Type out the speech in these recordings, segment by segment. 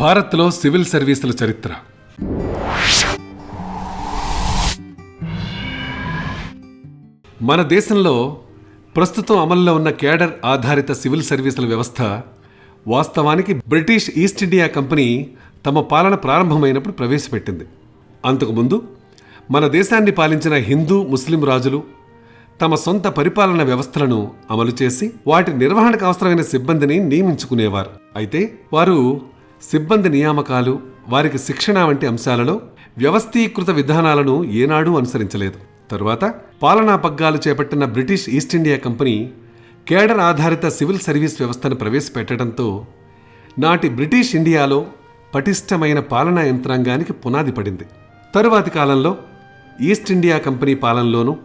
భారత్లో సివిల్ సర్వీసుల చరిత్ర. మన దేశంలో ప్రస్తుతం అమల్లో ఉన్న కేడర్ ఆధారిత సివిల్ సర్వీసుల వ్యవస్థ వాస్తవానికి బ్రిటిష్ ఈస్ట్ ఇండియా కంపెనీ తమ పాలన ప్రారంభమైనప్పుడు ప్రవేశపెట్టింది. అంతకుముందు మన దేశాన్ని పాలించిన హిందూ ముస్లిం రాజులు తమ సొంత పరిపాలన వ్యవస్థలను అమలు చేసి వాటి నిర్వహణకు అవసరమైన సిబ్బందిని నియమించుకునేవారు. అయితే వారు సిబ్బంది నియామకాలు వారికి శిక్షణ వంటి అంశాలలో వ్యవస్థీకృత విధానాలను ఏనాడూ అనుసరించలేదు. తరువాత పాలనా పగ్గాలు చేపట్టిన British East India company cadre ఆధారిత సివిల్ సర్వీస్ వ్యవస్థను ప్రవేశపెట్టడంతో నాటి బ్రిటిష్ ఇండియాలో పటిష్టమైన పాలనా యంత్రాంగానికి పునాది పడింది. తరువాతి కాలంలో ఈస్ట్ ఇండియా కంపెనీ పాలనలోనూ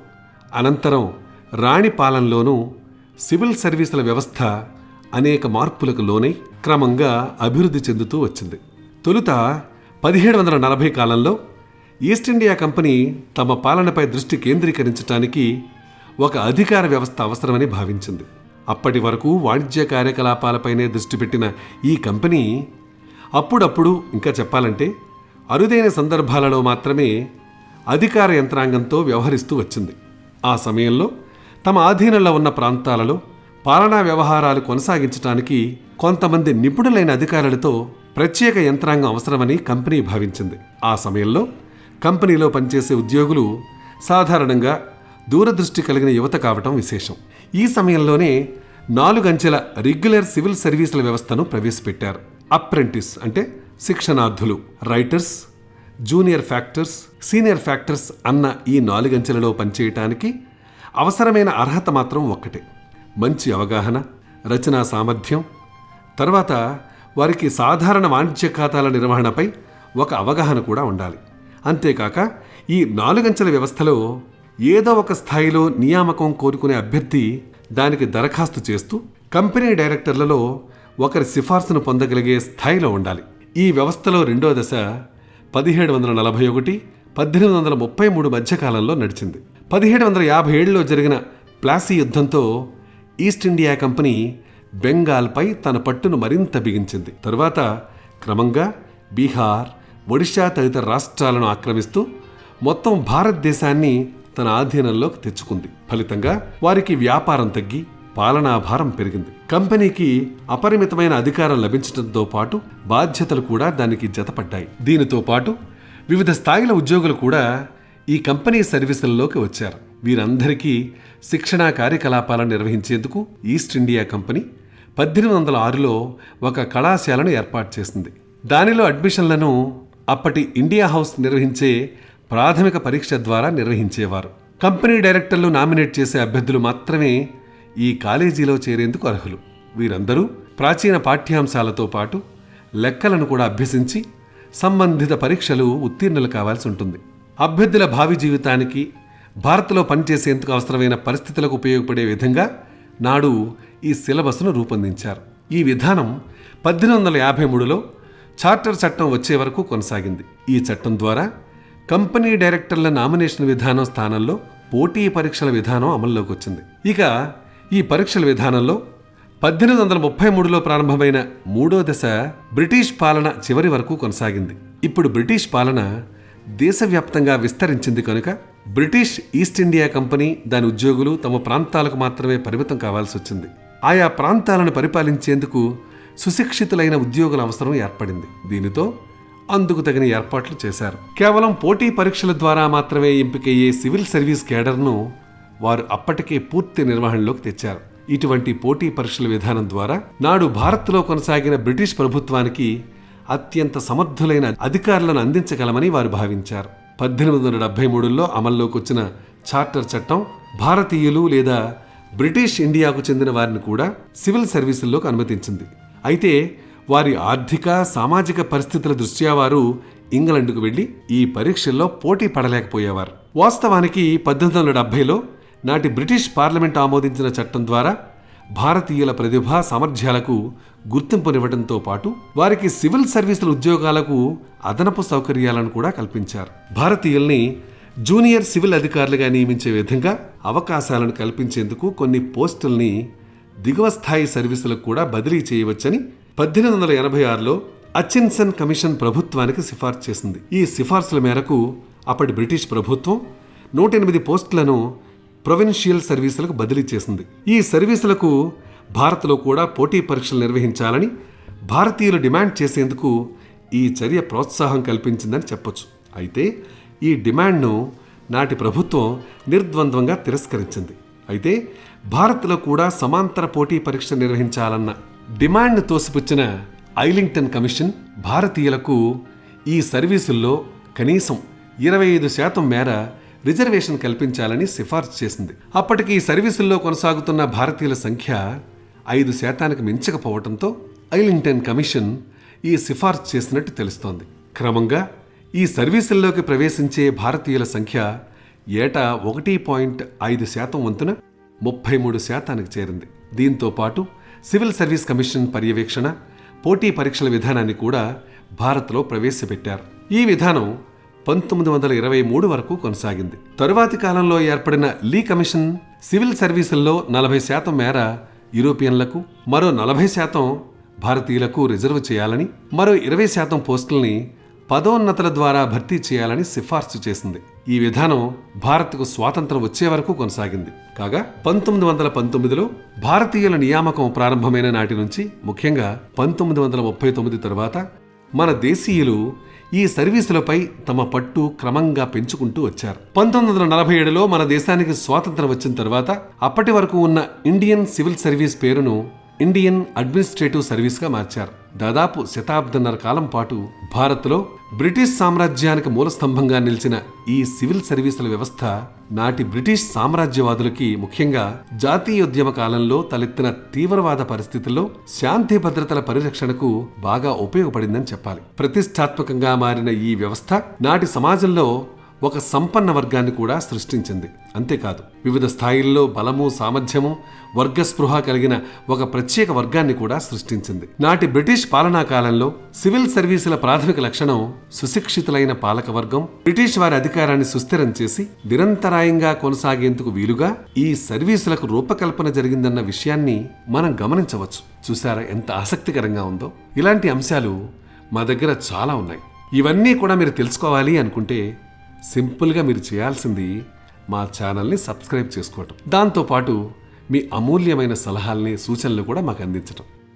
అనంతరం రాణి పాలనలోనూ సివిల్ సర్వీసుల వ్యవస్థ అనేక మార్పులకు లోనై క్రమంగా అభివృద్ధి చెందుతూ వచ్చింది. తొలుత పదిహేడు వందల నలభై కాలంలో ఈస్ట్ ఇండియా కంపెనీ తమ పాలనపై దృష్టి కేంద్రీకరించడానికి ఒక అధికార వ్యవస్థ అవసరమని భావించింది. అప్పటి వరకు వాణిజ్య కార్యకలాపాలపైనే దృష్టి పెట్టిన ఈ కంపెనీ అప్పుడప్పుడు ఇంకా చెప్పాలంటే అరుదైన సందర్భాలలో మాత్రమే అధికార యంత్రాంగంతో వ్యవహరిస్తూ వచ్చింది. ఆ సమయంలో తమ ఆధీనంలో ఉన్న ప్రాంతాలలో పాలనా వ్యవహారాలు కొనసాగించడానికి కొంతమంది నిపుణులైన అధికారులతో ప్రత్యేక యంత్రాంగం అవసరమని కంపెనీ భావించింది. ఆ సమయంలో కంపెనీలో పనిచేసే ఉద్యోగులు సాధారణంగా దూరదృష్టి కలిగిన యువత కావటం విశేషం. ఈ సమయంలోనే నాలుగంచెల రెగ్యులర్ సివిల్ సర్వీసుల వ్యవస్థను ప్రవేశపెట్టారు. అప్రెంటిస్ అంటే శిక్షణార్థులు writers junior factors senior factors అన్న ఈ నాలుగంచెలలో పనిచేయటానికి అవసరమైన అర్హత మాత్రం ఒక్కటే. మంచి అవగాహన రచనా సామర్థ్యం తర్వాత వారికి సాధారణ వాణిజ్య ఖాతాల నిర్వహణపై ఒక అవగాహన కూడా ఉండాలి. అంతేకాక ఈ నాలుగంచెల వ్యవస్థలో ఏదో ఒక స్థాయిలో నియామకం కోరుకునే అభ్యర్థి దానికి దరఖాస్తు చేస్తూ కంపెనీ డైరెక్టర్లలో ఒకరి సిఫార్సును పొందగలిగే స్థాయిలో ఉండాలి. ఈ వ్యవస్థలో రెండో దశ పదిహేడు వందల నలభై ఒకటి పద్దెనిమిది వందల ముప్పై మూడు మధ్యకాలంలో నడిచింది. పదిహేడు వందల యాభై ఏడులో జరిగిన ప్లాసీ యుద్ధంతో ఈస్ట్ ఇండియా కంపెనీ బెంగాల్పై తన పట్టును మరింత బిగించింది. తరువాత క్రమంగా బీహార్ ఒడిషా తదితర రాష్ట్రాలను ఆక్రమిస్తూ మొత్తం భారతదేశాన్ని తన ఆధీనంలోకి తెచ్చుకుంది. ఫలితంగా వారికి వ్యాపారం తగ్గి పాలనాభారం పెరిగింది. కంపెనీకి అపరిమితమైన అధికారం లభించడంతో పాటు బాధ్యతలు కూడా దానికి జతపడ్డాయి. దీనితో పాటు వివిధ స్థాయిల ఉద్యోగులు కూడా ఈ కంపెనీ సర్వీసుల్లోకి వచ్చారు. వీరందరికీ శిక్షణా కార్యకలాపాలను నిర్వహించేందుకు ఈస్ట్ ఇండియా కంపెనీ పద్దెనిమిది వందల ఆరులో ఒక కళాశాలను ఏర్పాటు చేసింది. దానిలో అడ్మిషన్లను అప్పటి ఇండియా హౌస్ నిర్వహించే ప్రాథమిక పరీక్ష ద్వారా నిర్వహించేవారు. కంపెనీ డైరెక్టర్లు నామినేట్ చేసే అభ్యర్థులు మాత్రమే ఈ కాలేజీలో చేరేందుకు అర్హులు. వీరందరూ ప్రాచీన పాఠ్యాంశాలతో పాటు లెక్కలను కూడా అభ్యసించి సంబంధిత పరీక్షలు ఉత్తీర్ణులు కావాల్సి ఉంటుంది. అభ్యర్థుల భావి జీవితానికి భారత్లో పనిచేసేందుకు అవసరమైన పరిస్థితులకు ఉపయోగపడే విధంగా నాడు ఈ సిలబస్ను రూపొందించారు. ఈ విధానం పద్దెనిమిది వందల యాభై మూడులో చార్టర్ చట్టం వచ్చే వరకు కొనసాగింది. ఈ చట్టం ద్వారా కంపెనీ డైరెక్టర్ల నామినేషన్ విధానం స్థానంలో పోటీ పరీక్షల విధానం అమల్లోకి వచ్చింది ఇక ఈ పరీక్షల విధానంలో పద్దెనిమిది వందల ముప్పై మూడులో ప్రారంభమైన మూడో దశ బ్రిటిష్ పాలన చివరి వరకు కొనసాగింది. ఇప్పుడు బ్రిటిష్ పాలన దేశవ్యాప్తంగా విస్తరించింది కనుక బ్రిటిష్ ఈస్ట్ ఇండియా కంపెనీ దాని ఉద్యోగులు తమ ప్రాంతాలకు మాత్రమే పరిమితం కావాల్సి వచ్చింది. ఆయా ప్రాంతాలను పరిపాలించేందుకు సుశిక్షితులైన ఉద్యోగుల అవసరం ఏర్పడింది. దీనితో అందుకు తగిన ఏర్పాట్లు చేశారు. కేవలం పోటీ పరీక్షల ద్వారా మాత్రమే ఎంపికయ్యే సివిల్ సర్వీస్ కేడర్ను వారు అప్పటికే పూర్తి నిర్వహణలోకి తెచ్చారు. ఇటువంటి పోటీ పరీక్షల విధానం ద్వారా నాడు భారత్లో కొనసాగిన బ్రిటిష్ ప్రభుత్వానికి అత్యంత సమర్థులైన అధికారులను అందించగలమని వారు భావించారు. పద్దెనిమిది వందల డెబ్బై మూడులో అమల్లోకి వచ్చిన చార్టర్ చట్టం భారతీయులు లేదా బ్రిటిష్ ఇండియాకు చెందిన వారిని కూడా సివిల్ సర్వీసుల్లోకి అనుమతించింది. అయితే వారి ఆర్థిక సామాజిక పరిస్థితుల దృష్ట్యా వారు ఇంగ్లండ్కు వెళ్ళి ఈ పరీక్షల్లో పోటీ పడలేకపోయేవారు. వాస్తవానికి పద్దెనిమిది వందల డెబ్బైలో నాటి బ్రిటిష్ పార్లమెంట్ ఆమోదించిన చట్టం ద్వారా భారతీయుల ప్రతిభా సామర్థ్యాలకు గుర్తింపునివ్వడంతో పాటు వారికి సివిల్ సర్వీసుల ఉద్యోగాలకు అదనపు సౌకర్యాలను కూడా కల్పించారు. భారతీయుల్ని జూనియర్ సివిల్ అధికారులుగా నియమించే విధంగా అవకాశాలను కల్పించేందుకు కొన్ని పోస్టుల్ని దిగువ స్థాయి సర్వీసులకు కూడా బదిలీ చేయవచ్చని పద్దెనిమిది వందల ఎనభై ఆరులో అచిన్సన్ కమిషన్ ప్రభుత్వానికి సిఫార్సు చేసింది. ఈ సిఫార్సుల మేరకు అప్పటి బ్రిటిష్ ప్రభుత్వం నూట ఎనిమిది పోస్టులను ప్రొవిన్షియల్ సర్వీసులకు బదిలీ చేసింది. ఈ సర్వీసులకు భారత్లో కూడా పోటీ పరీక్షలు నిర్వహించాలని భారతీయులు డిమాండ్ చేసేందుకు ఈ చర్య ప్రోత్సాహం కల్పించిందని చెప్పొచ్చు. అయితే ఈ డిమాండ్ను నాటి ప్రభుత్వం నిర్ద్వంద్వంగా తిరస్కరించింది. అయితే భారత్లో కూడా సమాంతర పోటీ పరీక్ష నిర్వహించాలన్న డిమాండ్ను తోసిపుచ్చిన ఐలింగ్టన్ కమిషన్ భారతీయులకు ఈ సర్వీసుల్లో కనీసం ఇరవై ఐదు శాతం మేర రిజర్వేషన్ కల్పించాలని సిఫార్సు చేసింది. అప్పటికి ఈ సర్వీసుల్లో కొనసాగుతున్న భారతీయుల సంఖ్య ఐదు శాతానికి మించకపోవడంతో ఐలింగ్టన్ కమిషన్ ఈ సిఫార్సు చేసినట్టు తెలుస్తోంది. క్రమంగా ఈ సర్వీసుల్లోకి ప్రవేశించే భారతీయుల సంఖ్య ఏటా ఒకటి పాయింట్ ఐదు శాతం వంతున ముప్పై మూడు శాతానికి చేరింది. దీంతో పాటు సివిల్ సర్వీస్ కమిషన్ పర్యవేక్షణ పోటీ పరీక్షల విధానాన్ని కూడా భారత్లో ప్రవేశపెట్టారు. ఈ విధానం పంతొమ్మిది వందల ఇరవై మూడు వరకు కొనసాగింది. తరువాతి కాలంలో ఏర్పడిన లీ కమిషన్ సివిల్ సర్వీసుల్లో నలభై శాతం మేర యూరోపియన్లకు మరో నలభై శాతం భారతీయులకు రిజర్వ్ చేయాలని మరో ఇరవై శాతం పోస్టుల్ని పదోన్నతుల ద్వారా భర్తీ చేయాలని సిఫార్సు చేసింది. ఈ విధానం భారత్కు స్వాతంత్రం వచ్చే వరకు కొనసాగింది. కాగా పంతొమ్మిది వందల పంతొమ్మిదిలో భారతీయుల నియామకం ప్రారంభమైన నాటి నుంచి ముఖ్యంగా పంతొమ్మిది వందల ముప్పై తొమ్మిది తరువాత మన దేశీయులు ఈ సర్వీసులపై తమ పట్టు క్రమంగా పెంచుకుంటూ వచ్చారు. పంతొమ్మిది వందల నలభై ఏడులో మన దేశానికి స్వాతంత్రం వచ్చిన తర్వాత అప్పటి వరకు ఉన్న ఇండియన్ సివిల్ సర్వీస్ పేరును ఇండియన్ అడ్మినిస్ట్రేటివ్ సర్వీస్గా మార్చారు. దాదాపు శతాబ్దన్నర కాలం పాటు భారత్లో బ్రిటిష్ సామ్రాజ్యానికి మూలస్తంభంగా నిలిచిన ఈ సివిల్ సర్వీసుల వ్యవస్థ నాటి బ్రిటిష్ సామ్రాజ్యవాదులకి ముఖ్యంగా జాతీయోద్యమ కాలంలో తలెత్తిన తీవ్రవాద పరిస్థితుల్లో శాంతి భద్రతల పరిరక్షణకు బాగా ఉపయోగపడిందని చెప్పాలి. ప్రతిష్టాత్మకంగా మారిన ఈ వ్యవస్థ నాటి సమాజంలో ఒక సంపన్న వర్గాన్ని కూడా సృష్టించింది. అంతేకాదు వివిధ స్థాయిల్లో బలము సామర్థ్యము వర్గస్పృహ కలిగిన ఒక ప్రత్యేక వర్గాన్ని కూడా సృష్టించింది. నాటి బ్రిటిష్ పాలనా కాలంలో సివిల్ సర్వీసుల ప్రాథమిక లక్షణం సుశిక్షితులైన పాలకవర్గం. బ్రిటిష్ వారి అధికారాన్ని సుస్థిరం చేసి నిరంతరాయంగా కొనసాగేందుకు వీలుగా ఈ సర్వీసులకు రూపకల్పన జరిగిందన్న విషయాన్ని మనం గమనించవచ్చు. చూసారా ఎంత ఆసక్తికరంగా ఉందో? ఇలాంటి అంశాలు మా దగ్గర చాలా ఉన్నాయి. ఇవన్నీ కూడా మీరు తెలుసుకోవాలి అనుకుంటే సింపుల్గా మీరు చేయాల్సింది మా ఛానల్ని సబ్స్క్రైబ్ చేసుకోవటం. దాంతోపాటు మీ అమూల్యమైన సలహాల్ని సూచనలు కూడా మాకు అందించటం.